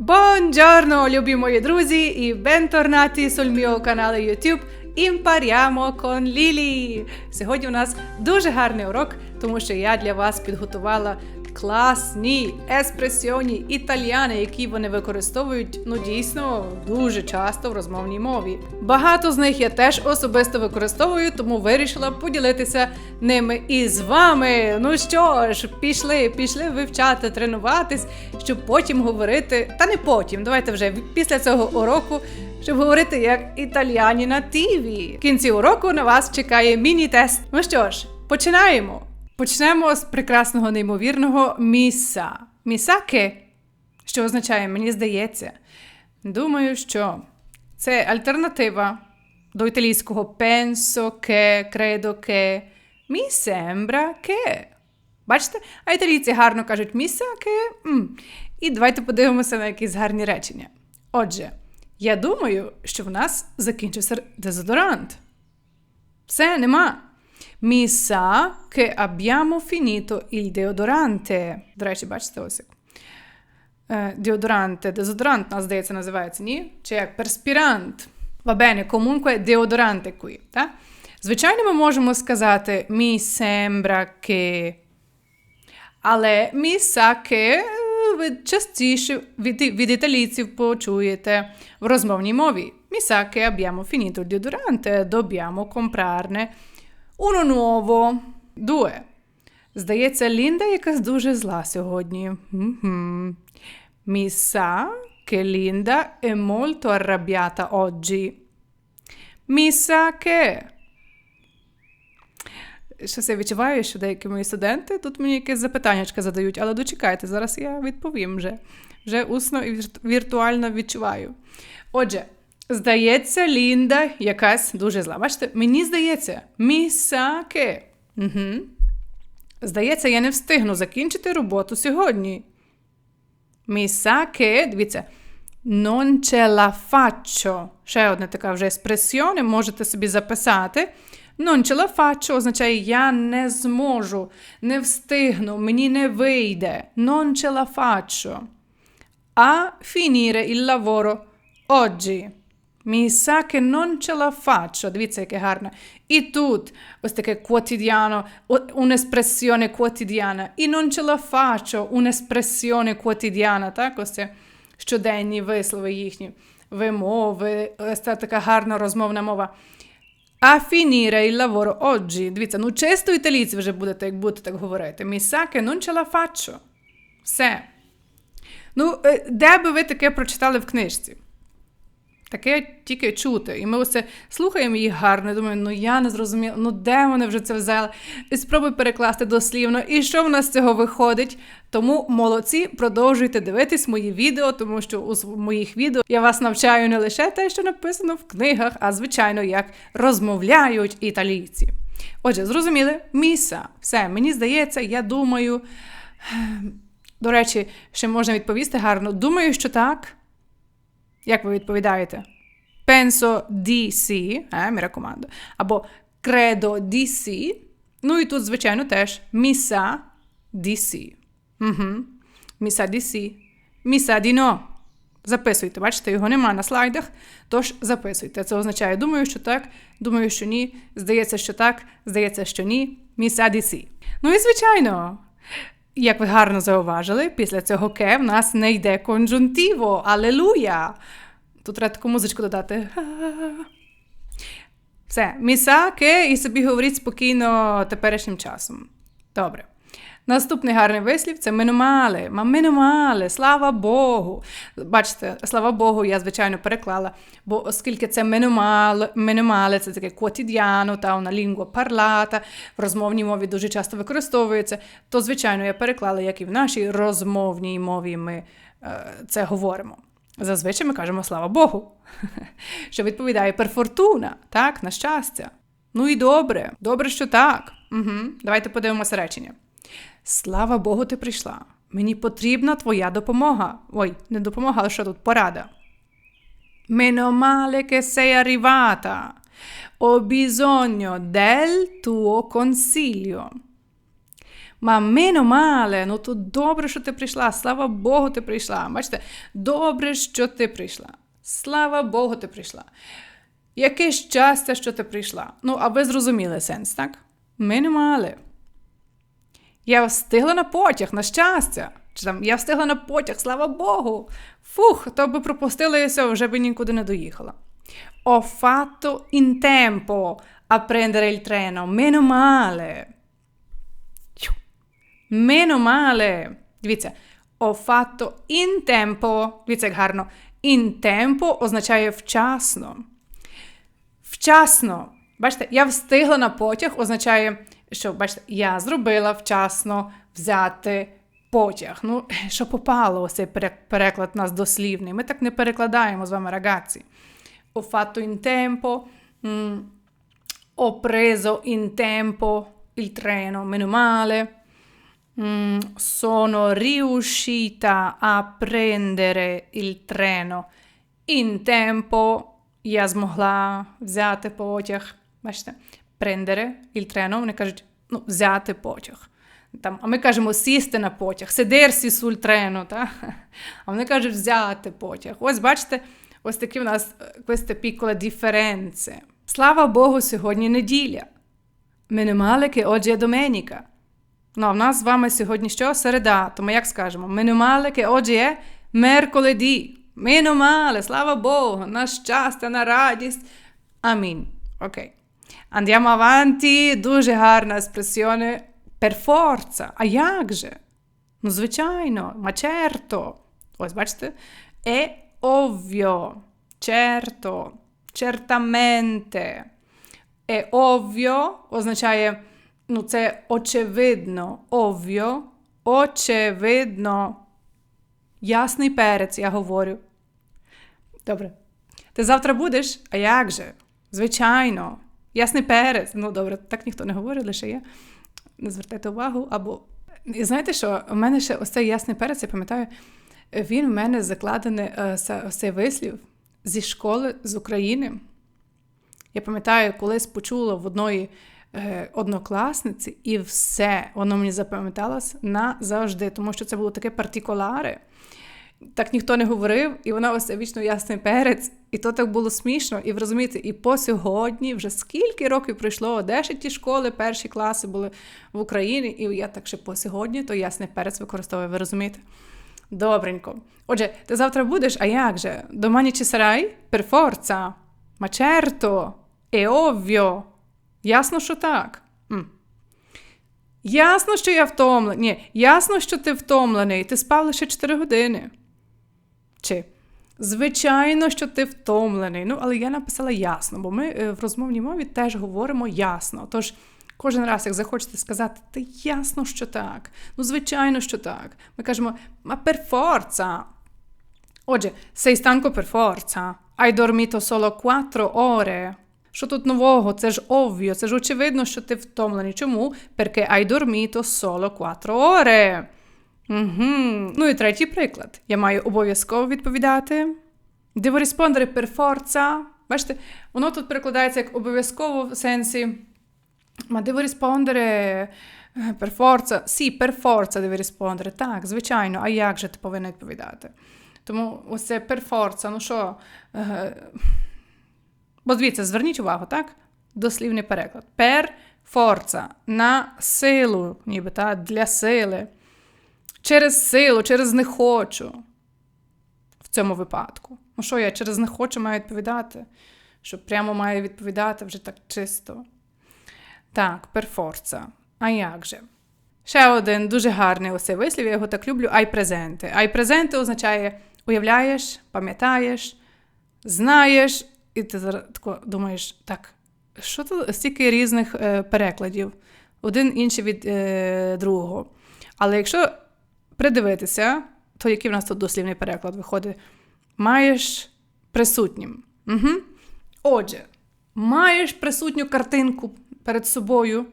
Buongiorno, любі мої друзі, і bentornati sul mio canale YouTube Імпаріамо con Lili. Сьогодні у нас дуже гарний урок, тому що я для вас підготувала класні еспресіоні італіани, які вони використовують ну дійсно дуже часто в розмовній мові. Багато з них я теж особисто використовую, тому вирішила поділитися ними із вами. Ну що ж, пішли, пішли вивчати, тренуватись, щоб потім говорити. Та не потім, давайте вже після цього уроку. Щоб говорити як італіані на тіві. В кінці уроку на вас чекає міні-тест. Ну що ж, починаємо. Почнемо з прекрасного неймовірного міса. Місаке, що означає, мені здається. Думаю, що це альтернатива до італійського penso che, credo che, mi sembra che. Бачите? А італійці гарно кажуть міса che. М. І давайте подивимося на якісь гарні речення. Отже, я думаю, що в нас закінчився дезодорант. Все, нема. Mi sa che abbiamo finito il deodorante. До речі, бачите ось як. Деодоранте, дезодорант, нас здається, називається, ні? Чи як перспірант. Bene, comunque deodorante qui. Так? Звичайно, ми можемо сказати mi sembra che. Але mi sa che ви частіше від, від італійців почуєте в розмовній мові. Mi sa che abbiamo finito il deodorante, dobbiamo comprarne Uno nuovo. Due. Здається, Лінда якась дуже зла сьогодні. Mi sa che Linda è molto arrabbiata oggi. Mi sa che. Щось я відчуваю, що деякі мої студенти тут мені якесь запитання задають, але дочекайте, зараз я відповім вже. Вже усно і віртуально відчуваю. Отже, Здається, Лінда якась дуже зла. Бачите, мені здається, місаке. Угу. Здається, я не встигну закінчити роботу сьогодні. Місаке, дивіться, non ce la faccio. Ще одна така вже еспресіоне, можете собі записати. Non ce la faccio означає я не зможу, не встигну, мені не вийде. Non ce la faccio. A finire il lavoro oggi. Ce la faccio. Дивіться, яке гарне. І тут ось таке quotidiano, un'espressione quotidiana. І la faccio, un'espressione quotidiana. Так, ось це щоденні вислови їхні, вимови, ось це така гарна розмовна мова. A finire il lavoro oggi. Дивіться, ну чисто італійці вже будете, як будете так говорити. Ce la faccio. Все. Ну, де би ви таке прочитали в книжці? Таке тільки чути. І ми оце слухаємо їх гарно. Думаю, ну я не зрозуміла, ну де вони вже це взяли? І спробуй перекласти дослівно. І що в нас з цього виходить? Тому молодці, продовжуйте дивитись мої відео, тому що у моїх відео я вас навчаю не лише те, що написано в книгах, а звичайно, як розмовляють італійці. Отже, зрозуміли, міса. Все, мені здається, я думаю. До речі, ще можна відповісти гарно. Думаю, що так. Як ви відповідаєте? Penso di sì, eh, mi raccomando. Або credo di. Ну і тут, звичайно, теж mi sa. Mi sa di no. Записуйте, бачите, його нема на слайдах, тож записуйте. Це означає, думаю, що так, думаю, що ні. Здається, що так, здається, що ні. Di sì. Ну і звичайно. Як ви гарно зауважили, після цього ке в нас не йде конжунтиво. Алелуя! Тут треба таку музичку додати. Все, міса, ке, і собі говоріть спокійно теперішнім часом. Добре. Наступний гарний вислів це миномале. Ма миномале, слава Богу. Бачите, слава Богу, я, звичайно, переклала, бо оскільки це миномале це таке quotidiano, та una lingua parlata, в розмовній мові дуже часто використовується, то, звичайно, я переклала, як і в нашій розмовній мові ми е, це говоримо. Зазвичай ми кажемо слава Богу, що відповідає перфортуна, так, на щастя. Ну і добре, добре, що так. Угу. Давайте подивимося речення. Слава Богу, ти прийшла. Мені потрібна твоя допомога. Ой, не допомога, але що тут порада. Meno male che sei arrivata. Ho bisogno del tuo consiglio. Ма meno male, ну тут добре, що ти прийшла. Слава Богу, ти прийшла. Бачите, добре, що ти прийшла. Слава Богу, ти прийшла. Яке щастя, що ти прийшла. Ну, а ви зрозуміли сенс, так? Meno male. Я встигла на потяг, на щастя. Чи там я встигла на потяг, слава Богу. Фух, то би пропустила і вже би нікуди не доїхала. Ho fatto in tempo a prendere il treno. Meno male. Meno. Дивіться, ho fatto in tempo. Дивіться, як гарно. In tempo означає вчасно. Вчасно. Бачите, я встигла на потяг означає, що бачите, я зробила вчасно взяти потяг. Ну, що попало, ось цей переклад нас дослівний. Ми так не перекладаємо з вами ragazzi. Ho fatto in tempo, ho preso in il treno, meno male. Sono riuscita a prendere il treno in tempo. Я змогла взяти потяг. Бачите, prendere il treno, вони кажуть, ну, взяти потяг. Там, а ми кажемо сісти на потяг, сидерсі sul treno, та? а вони кажуть взяти потяг. Ось бачите, ось такі в нас queste piccole differenze. Слава Богу, сьогодні неділя. Che oggi è domenica. Ну, а в нас з вами сьогодні що? Середа. Тому як скажемо? Male che oggi è mercoledì. Meno male, слава Богу, на щастя, на радість. Амінь. Окей. Andiamo avanti. Дуже гарна еспресіоне. Per forza. А як же? Ну, звичайно, ma certo. Ось, бачите? È ovvio. Certo. Certamente. È ovvio означає, ну, це очевидно. Ovvio. Очевидно. Ясний перець, я говорю. Добре. Ти завтра будеш? А як же? Звичайно. Ясний перець. Ну, добре, так ніхто не говорить, лише я. Не звертайте увагу. Або. І знаєте що? У мене ще ось цей ясний перець, я пам'ятаю, він в мене закладений е, ось цей вислів зі школи з України. Я пам'ятаю, колись почула в одної е, однокласниці, і все, воно мені запам'яталось назавжди, тому що це було таке партикуляре. Так ніхто не говорив, і вона ось вічно ясний перець, і то так було смішно. І ви розумієте, і по сьогодні вже скільки років пройшло, де ще ті школи, перші класи були в Україні, і я так ще по сьогодні то ясний перець використовую, ви розумієте? Добренько. Отже, ти завтра будеш, а як же? Домані чи сарай? Certo, è ovvio. Ясно, що так. М. Ясно, що я втомлений. Ні, ясно, що ти втомлений. Ти спав лише 4 години. Чи звичайно, що ти втомлений. Ну, але я написала ясно, бо ми е, в розмовній мові теж говоримо ясно. Тож кожен раз, як захочете сказати, та ясно, що так. Ну, звичайно, що так. Ми кажемо, per forza. Отже, stanco per forza. Hai dormito solo 4 ore. Що тут нового? Це ж ovvio, це ж очевидно, що ти втомлений. Чому? Perché hai dormito solo 4 ore. Угу. Ну і третій приклад. Я маю обов'язково відповідати. Rispondere per forza. Бачите, воно тут перекладається як обов'язково в сенсі. Ma devo rispondere per forza. Sì, per forza devi. Так, звичайно, а як же ти повинен відповідати? Тому ось це per forza, ну що. Е, Бо дивіться, зверніть увагу, так? Дослівний переклад. Per forza. На силу, ніби та, для сили. Через силу, через не хочу. В цьому випадку. Ну що я через не хочу маю відповідати? Що прямо маю відповідати вже так чисто. Так, forza. А як же? Ще один дуже гарний ось вислів, я його так люблю. Ай презенте. Ай презенте означає уявляєш, пам'ятаєш, знаєш, і ти зараз тако думаєш, так, що тут стільки різних е, перекладів, один інший від е, другого. Але якщо придивитися, то який в нас тут дослівний переклад виходить? Маєш присутнім. Угу. Отже, маєш присутню картинку перед собою.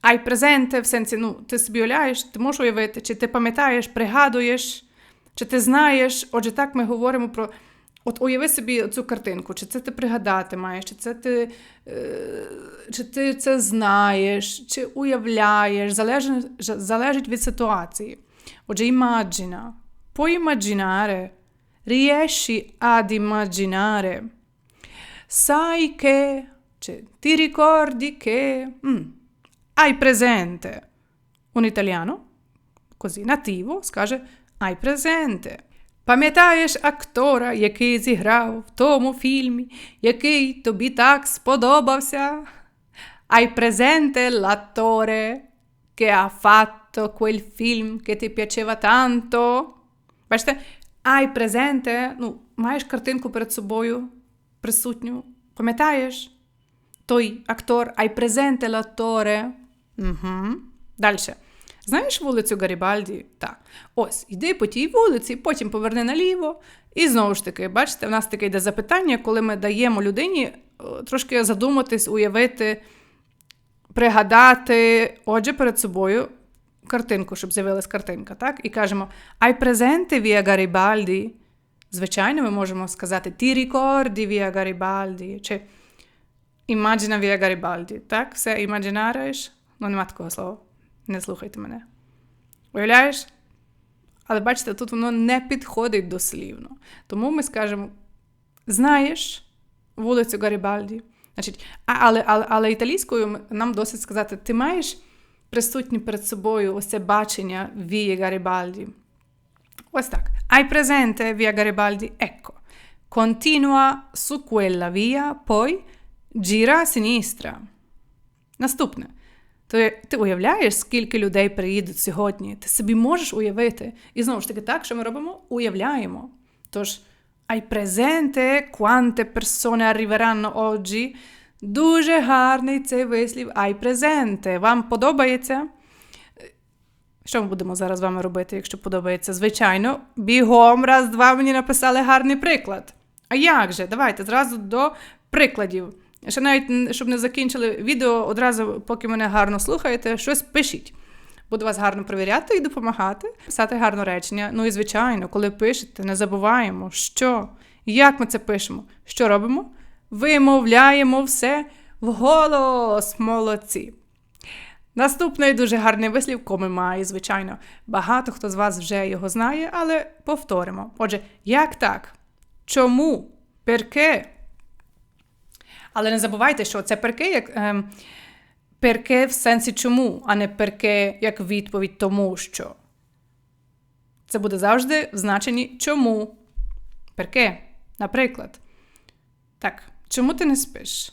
Ай презенте, в сенсі, ну, ти собі уявляєш, ти можеш уявити, чи ти пам'ятаєш, пригадуєш, чи ти знаєш. Отже, так ми говоримо про От уяви собі цю картинку, чи це ти пригадати маєш, чи це ти е, чи ти це знаєш, чи уявляєш, залежить, залежить від ситуації. Отже, імаджина. Puoi immaginare. Riesci ad immaginare. Sai che, cioè, ti ricordi che, mm, hai presente. Un italiano, così nativo, скаже hai presente. Пам'ятаєш актора, який зіграв в тому фільмі, який тобі так сподобався? Hai presente l'attore che ha fatto quel film che ti piaceva tanto? Бачите, hai presente, ну, маєш картинку перед собою присутню. Пам'ятаєш? Той актор, hai presente l'attore? Угу. Далі. Знаєш вулицю Гарібальді? Так. Ось, йди по тій вулиці, потім поверни наліво. І знову ж таки, бачите, в нас таке йде запитання, коли ми даємо людині трошки задуматись, уявити, пригадати, отже, перед собою картинку, щоб з'явилась картинка, так? І кажемо Ай презенте вія Гарібальді. Звичайно, ми можемо сказати Ті рікорді вія Гарібальді. Чи Імаджина вія Гарібальді. Так? Все імаджинаєш? Ну, нема такого слова. Не слухайте мене. Уявляєш? Але бачите, тут воно не підходить дослівно. Тому ми скажемо: знаєш вулицю Гарібальді. Значить, Але але, але італійською нам досить сказати: ти маєш присутні перед собою ось це бачення Вії Гарібальді. Ось так. Hai presente via Garibaldi? Ecco. Continua su quella via, poi gira a sinistra. Наступне. То ти уявляєш, скільки людей приїдуть сьогодні? Ти собі можеш уявити. І знову ж таки, так, що ми робимо? Уявляємо. Тож, hai presente quante persone arriveranno oggi? Дуже гарний цей вислів ай презенте. Вам подобається? Що ми будемо зараз з вами робити, якщо подобається? Звичайно, бігом раз, два мені написали гарний приклад. А як же? Давайте зразу до прикладів. Ще навіть, щоб не закінчили відео, одразу, поки мене гарно слухаєте, щось пишіть. Буду вас гарно перевіряти і допомагати, писати гарне речення. Ну і, звичайно, коли пишете, не забуваємо, що, як ми це пишемо, що робимо? Вимовляємо все вголос, молодці. Наступний дуже гарний вислів комимає, звичайно. Багато хто з вас вже його знає, але повторимо. Отже, як так? Чому? Перке? Але не забувайте, що це перке як ем, перке в сенсі чому, а не перке як відповідь тому що. Це буде завжди в значенні чому. Перке. Наприклад. Так, чому ти не спиш?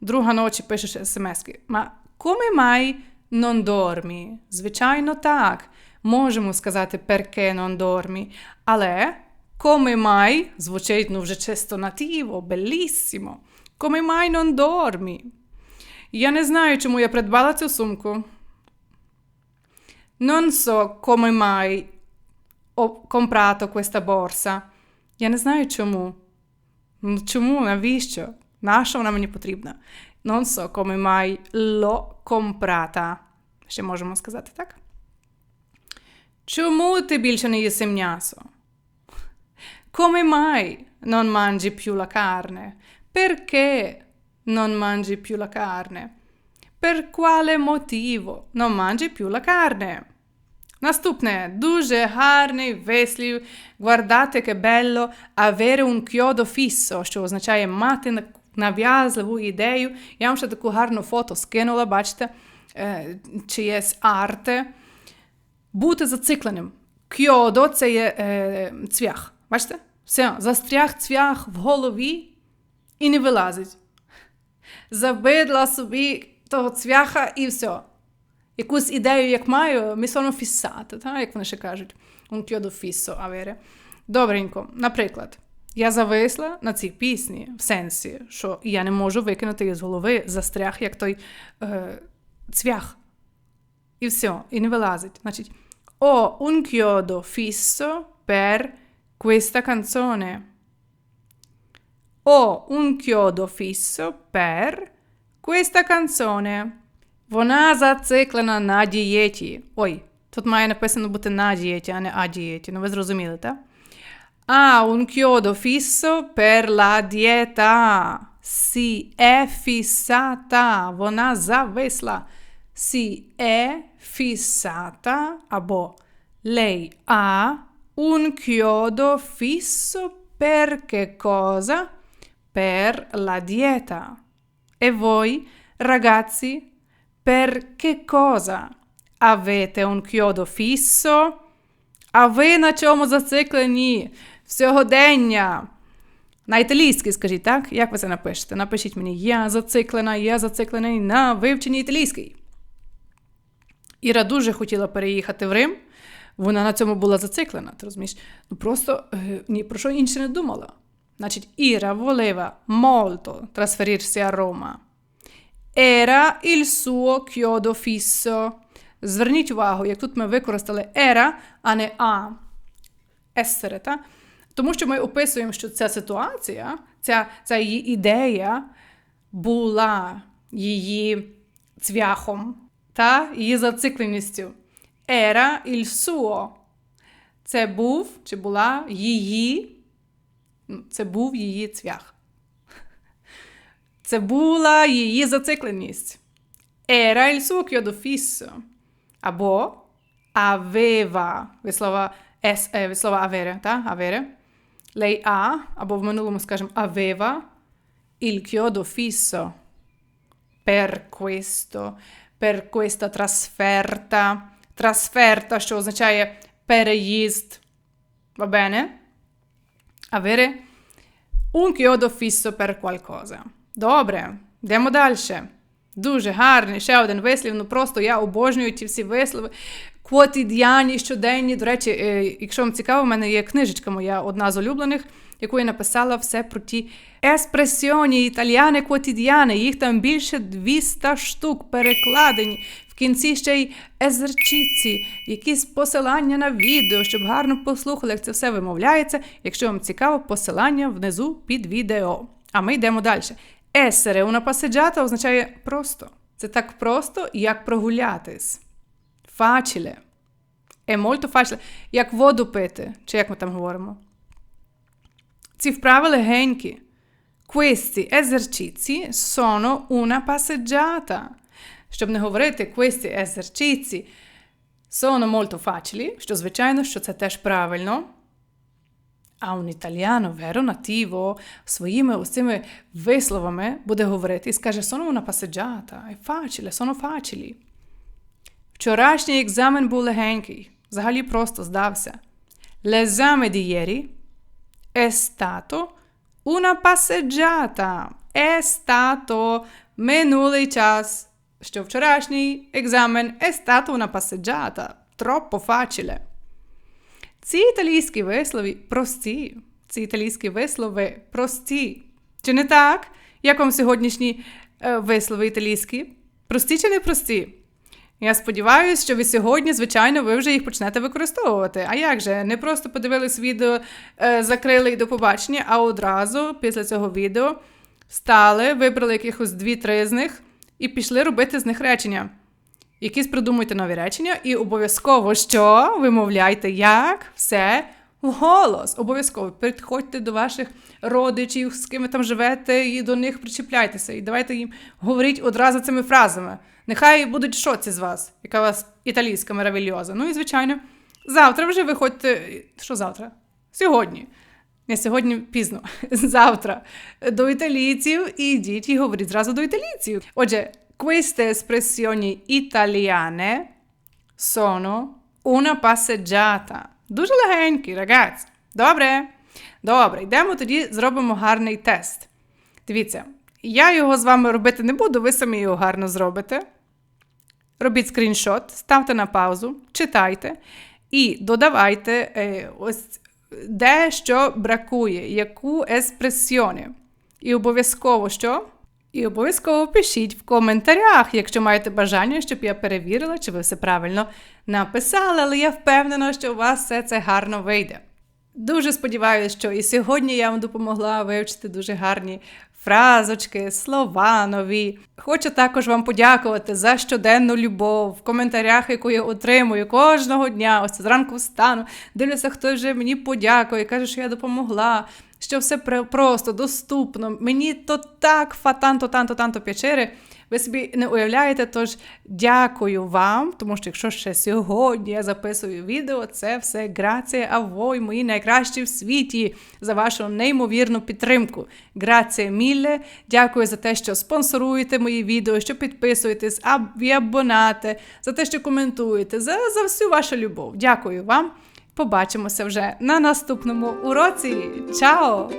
Друга ночі пишеш смски. Ма come mai non dormi? Звичайно, так. Можемо сказати perché non dormi. Але come mai звучить ну вже чисто нативо, белісімо. Come mai non dormi? Я не знаю, чому я придбала цю сумку. Non so come mai ho comprato questa borsa. Я не знаю чому. Ну чому? Навіщо? Нащо вона мені потрібна? Non so come mai l'ho comprata. Ще можемо сказати, так? Чому ти більше не їси м'ясо? Come mai non mangi più la carne? Perché non mangi più la carne? Per quale motivo non mangi più la carne? Наступне дуже гарний вислів guardate che bello avere un chiodo fisso, що означає мати нав'язливу ідею. Я вам ще таку гарну фото скинула, бачите, чиєсь арте. Бути зацикленим. Кьодо це є е, цвях. Бачите? Все, застряг цвях в голові і не вилазить. Забидла собі того цвяха і все якусь ідею, як маю, mi sono fissato, так? як вони ще кажуть, chiodo fisso. Добренько, наприклад, я зависла на цій пісні в сенсі, що я не можу викинути її з голови, застряг, як той е, цвях. І все, і не вилазить. Значить, ho un chiodo fisso per questa canzone. Ho un chiodo fisso per questa canzone. Вона зациклена на дієті. Ой, тут має написано бути на дієті, а не а дієті. Ну, ви зрозуміли, так? Ha un chiodo fisso per la dieta. Si è fissata. Вона зависла. Si è fissata або lei ha un chiodo fisso per che cosa? Per la dieta. E voi, ragazzi, per che cosa? Avete un chiodo fisso? А ви на чому зациклені? Сьогодення. На італійській скажіть, так? Як ви це напишете? Напишіть мені, я зациклена, я зациклений на вивченні італійській. Іра дуже хотіла переїхати в Рим. Вона на цьому була зациклена, ти розумієш? Ну просто ні про що інше не думала. Значить, Іра voleva molto trasferirsi a Roma. Era il suo chiodo fisso. Зверніть увагу, як тут ми використали era, а не а. Essere, та? Тому що ми описуємо, що ця ситуація, ця, ця її ідея була її цвяхом та її зацикленістю. Era il suo. Це був чи була її. Ну, Це був її цвях. Це була її зацикленість. Era il suo chiodo fisso. Або aveva. Від слова, es, е, від слова avere, та? avere. Lei ha, або в минулому скажемо aveva il chiodo fisso per questo, per questa trasferta. Trasferta, що означає переїзд. Va bene? Avere un chiodo fisso per qualcosa. Добре, йдемо далі. Дуже гарний, ще один вислів. Ну просто я обожнюю ті всі вислови. Квотідіані, щоденні. До речі, якщо вам цікаво, в мене є книжечка моя, одна з улюблених, яку я написала все про ті еспресіоні італіяни квотідіани. Їх там більше 200 штук перекладені. Кінці ще й езерчиці, якісь посилання на відео, щоб гарно послухали, як це все вимовляється. Якщо вам цікаво, посилання внизу під відео. А ми йдемо далі. Essere una passeggiata означає просто. Це так просто, як прогулятись. Facile. È molto facile. Як воду пити, чи як ми там говоримо. Ці вправи легенькі. Questi esercizi sono una passeggiata. Щоб не говорити questi esercizi sono molto facili, що звичайно, що це теж правильно. А un italiano, vero nativo, своїми ось цими висловами буде говорити і скаже sono una passeggiata, è facile, sono facili. Вчорашній екзамен був легенький, взагалі просто здався. L'esame di ieri è stato una passeggiata. È stato минулий час. Що вчорашній екзамен è stato una passeggiata. Troppo facile. Ці італійські вислови прості. Ці італійські вислови прості. Чи не так? Як вам сьогоднішні е, вислови італійські? Прості чи не прості? Я сподіваюся, що ви сьогодні, звичайно, ви вже їх почнете використовувати. А як же? Не просто подивились відео, е, закрили і до побачення, а одразу після цього відео стали, вибрали якихось дві-три з них і пішли робити з них речення. Якісь придумуйте нові речення, і обов'язково що вимовляйте як все вголос. Обов'язково підходьте до ваших родичів, з ким ви там живете, і до них причіпляйтеся. І давайте їм говоріть одразу цими фразами. Нехай будуть шоці з вас, яка у вас італійська меравільоза. Ну і звичайно, завтра вже виходьте. Що завтра? Сьогодні. Не сьогодні пізно, завтра до італійців і йдіть і говоріть зразу до італійців. Отже, queste espressioni italiane sono una passeggiata. Дуже легенькі, рагazzi. Добре. Добре, йдемо тоді зробимо гарний тест. Дивіться, я його з вами робити не буду, ви самі його гарно зробите. Робіть скріншот, ставте на паузу, читайте і додавайте е, ось де що бракує, яку еспресіони. І обов'язково що? І обов'язково пишіть в коментарях, якщо маєте бажання, щоб я перевірила, чи ви все правильно написали, але я впевнена, що у вас все це гарно вийде. Дуже сподіваюся, що і сьогодні я вам допомогла вивчити дуже гарні фразочки, слова нові. Хочу також вам подякувати за щоденну любов в коментарях, яку я отримую кожного дня. Ось зранку встану, дивлюся, хто вже мені подякує, каже, що я допомогла. Що все просто доступно. Мені то так фатанто, танто, танто п'ячери. Ви собі не уявляєте, тож дякую вам, тому що якщо ще сьогодні я записую відео, це все грація, а ви мої найкращі в світі за вашу неймовірну підтримку. Грація мілле. Дякую за те, що спонсоруєте мої відео, що підписуєтесь, абонати, за те, що коментуєте, за, за всю вашу любов. Дякую вам. Побачимося вже на наступному уроці. Чао!